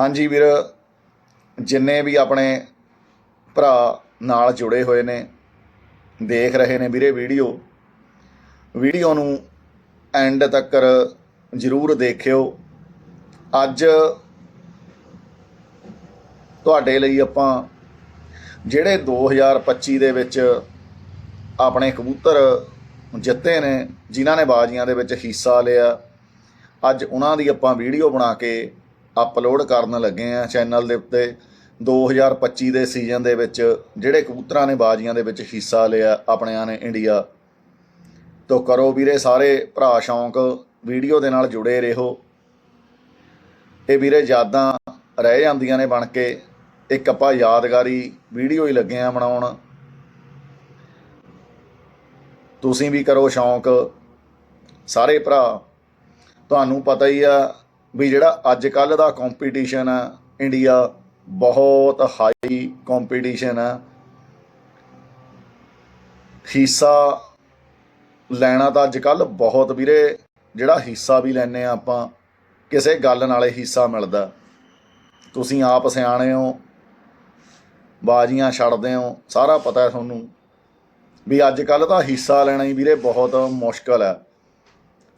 ਹਾਂਜੀ ਵੀਰ, ਜਿੰਨੇ ਵੀ ਆਪਣੇ ਭਰਾ ਨਾਲ ਜੁੜੇ ਹੋਏ ਨੇ, ਦੇਖ ਰਹੇ ਨੇ ਵੀਰੇ ਵੀਡੀਓ ਵੀਡੀਓ ਨੂੰ ਐਂਡ ਤੱਕ ਜ਼ਰੂਰ ਦੇਖਿਓ। ਅੱਜ ਤੁਹਾਡੇ ਲਈ ਆਪਾਂ ਜਿਹੜੇ 2025 ਦੇ ਵਿੱਚ ਆਪਣੇ ਕਬੂਤਰ ਜਿੱਤੇ ਨੇ, ਜਿਨ੍ਹਾਂ ਨੇ ਬਾਜ਼ੀਆਂ ਦੇ ਵਿੱਚ ਹਿੱਸਾ ਲਿਆ, ਅੱਜ ਉਹਨਾਂ ਦੀ ਆਪਾਂ ਵੀਡੀਓ ਬਣਾ ਕੇ ਅਪਲੋਡ ਕਰਨ ਲੱਗੇ ਆ ਚੈਨਲ ਦੇ ਉੱਤੇ। 2025 ਦੇ ਸੀਜ਼ਨ ਦੇ ਵਿੱਚ ਜਿਹੜੇ ਕਬੂਤਰਾਂ ਨੇ ਬਾਜ਼ੀਆਂ ਦੇ ਵਿੱਚ ਹਿੱਸਾ ਲਿਆ ਆਪਣਿਆਂ ਨੇ ਇੰਡੀਆ ਤੋਂ ਕਰੋ ਵੀਰੇ ਸਾਰੇ ਭਰਾ ਸ਼ੌਂਕ ਵੀਡੀਓ ਦੇ ਨਾਲ ਜੁੜੇ ਰਹੋ। ਇਹ ਵੀਰੇ ਯਾਦਾਂ ਰਹਿ ਜਾਂਦੀਆਂ ਨੇ ਬਣ ਕੇ। ਇੱਕ ਆਪਾਂ ਯਾਦਗਾਰੀ ਵੀਡੀਓ ਹੀ ਲੱਗੇ ਆ ਬਣਾਉਣ। ਤੁਸੀਂ ਵੀ ਕਰੋ ਸ਼ੌਂਕ। ਸਾਰੇ ਭਰਾ, ਤੁਹਾਨੂੰ ਪਤਾ ਹੀ ਆ ਵੀ ਜਿਹੜਾ ਅੱਜ ਕੱਲ ਦਾ ਕੰਪੀਟੀਸ਼ਨ ਆ ਇੰਡੀਆ ਬਹੁਤ ਹਾਈ ਕੰਪੀਟੀਸ਼ਨ ਆ। ਹਿੱਸਾ ਲੈਣਾ ਤਾਂ ਅੱਜ ਕੱਲ ਬਹੁਤ ਵੀਰੇ, ਜਿਹੜਾ ਹਿੱਸਾ ਵੀ ਲੈਨੇ ਆ ਆਪਾਂ, ਕਿਸੇ ਗੱਲ ਨਾਲੇ ਹਿੱਸਾ ਮਿਲਦਾ। ਤੁਸੀਂ ਆਪ ਸਿਆਣੇ ਹੋ, ਬਾਜ਼ੀਆਂ ਛੱਡਦੇ ਹੋ, ਸਾਰਾ ਪਤਾ ਹੈ ਤੁਹਾਨੂੰ। ਵੀ ਅੱਜ ਕੱਲ ਤਾਂ ਹਿੱਸਾ ਲੈਣਾ ਹੀ ਵੀਰੇ ਬਹੁਤ ਮੁਸ਼ਕਲ ਹੈ।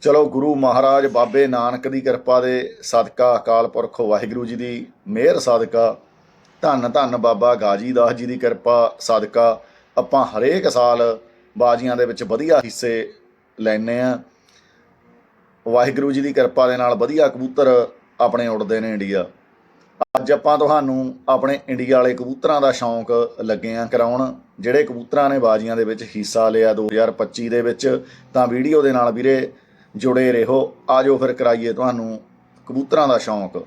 ਚਲੋ ਗੁਰੂ ਮਹਾਰਾਜ ਬਾਬੇ ਨਾਨਕ ਦੀ ਕਿਰਪਾ ਦੇ ਸਦਕਾ ਅਕਾਲ ਪੁਰਖ ਵਾਹਿਗੁਰੂ ਜੀ ਦੀ ਮਿਹਰ ਸਦਕਾ, ਧੰਨ ਧੰਨ ਬਾਬਾ ਗਾਜੀ ਦਾਸ ਜੀ ਦੀ ਕਿਰਪਾ ਸਦਕਾ, ਆਪਾਂ ਹਰੇਕ ਸਾਲ ਬਾਜ਼ੀਆਂ ਦੇ ਵਿੱਚ ਵਧੀਆ ਹਿੱਸੇ ਲੈਨੇ ਆ ਵਾਹਿਗੁਰੂ ਜੀ ਦੀ ਕਿਰਪਾ ਦੇ ਨਾਲ ਵਧੀਆ ਕਬੂਤਰ ਆਪਣੇ ਉੱਡਦੇ ਨੇ ਇੰਡੀਆ। ਅੱਜ ਆਪਾਂ ਤੁਹਾਨੂੰ ਆਪਣੇ ਇੰਡੀਆ ਵਾਲੇ ਕਬੂਤਰਾਂ ਦਾ ਸ਼ੌਂਕ ਲੱਗੇ ਆ ਕਰਾਉਣ। ਜਿਹੜੇ ਕਬੂਤਰਾਂ ਨੇ ਬਾਜ਼ੀਆਂ ਦੇ ਵਿੱਚ ਹਿੱਸਾ ਲਿਆ 2025 ਦੇ ਵਿੱਚ, ਤਾਂ ਵੀਡੀਓ ਦੇ ਨਾਲ ਵੀਰੇ ਜੁੜੇ ਰਹੋ। ਆਜੋ ਫਿਰ ਕਰਾਈਏ ਤੁਹਾਨੂੰ ਕਬੂਤਰਾਂ ਦਾ ਸ਼ੌਂਕ।